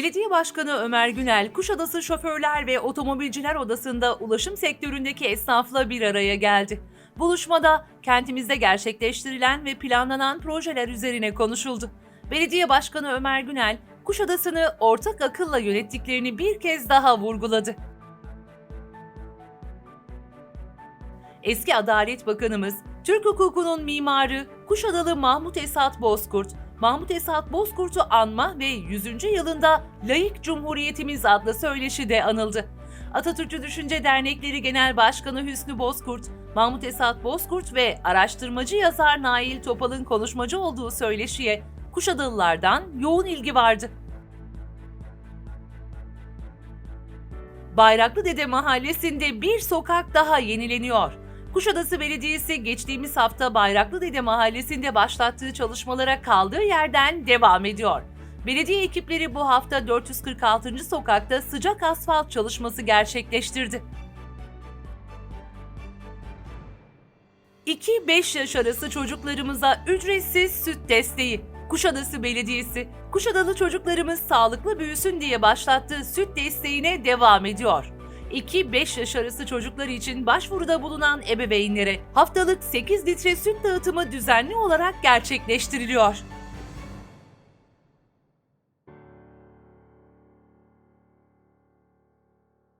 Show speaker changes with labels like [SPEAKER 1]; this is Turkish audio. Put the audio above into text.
[SPEAKER 1] Belediye Başkanı Ömer Günel, Kuşadası Şoförler ve Otomobilciler Odası'nda ulaşım sektöründeki esnafla bir araya geldi. Buluşmada kentimizde gerçekleştirilen ve planlanan projeler üzerine konuşuldu. Belediye Başkanı Ömer Günel, Kuşadası'nı ortak akılla yönettiklerini bir kez daha vurguladı. Eski Adalet Bakanımız, Türk hukukunun mimarı Kuşadalı Mahmut Esat Bozkurt, Mahmut Esat Bozkurt'u anma ve 100. yılında Layık Cumhuriyetimiz adlı söyleşide anıldı. Atatürkçü Düşünce Dernekleri Genel Başkanı Hüsnü Bozkurt, Mahmut Esat Bozkurt ve araştırmacı yazar Nail Topal'ın konuşmacı olduğu söyleşiye Kuşadalılardan yoğun ilgi vardı. Bayraklı Dede Mahallesi'nde bir sokak daha yenileniyor. Kuşadası Belediyesi geçtiğimiz hafta Bayraklı Dede Mahallesi'nde başlattığı çalışmalara kaldığı yerden devam ediyor. Belediye ekipleri bu hafta 446. sokakta sıcak asfalt çalışması gerçekleştirdi. 2-5 yaş arası çocuklarımıza ücretsiz süt desteği. Kuşadası Belediyesi, Kuşadalı çocuklarımız sağlıklı büyüsün diye başlattığı süt desteğine devam ediyor. 2-5 yaş arası çocuklar için başvuruda bulunan ebeveynlere haftalık 8 litre süt dağıtımı düzenli olarak gerçekleştiriliyor.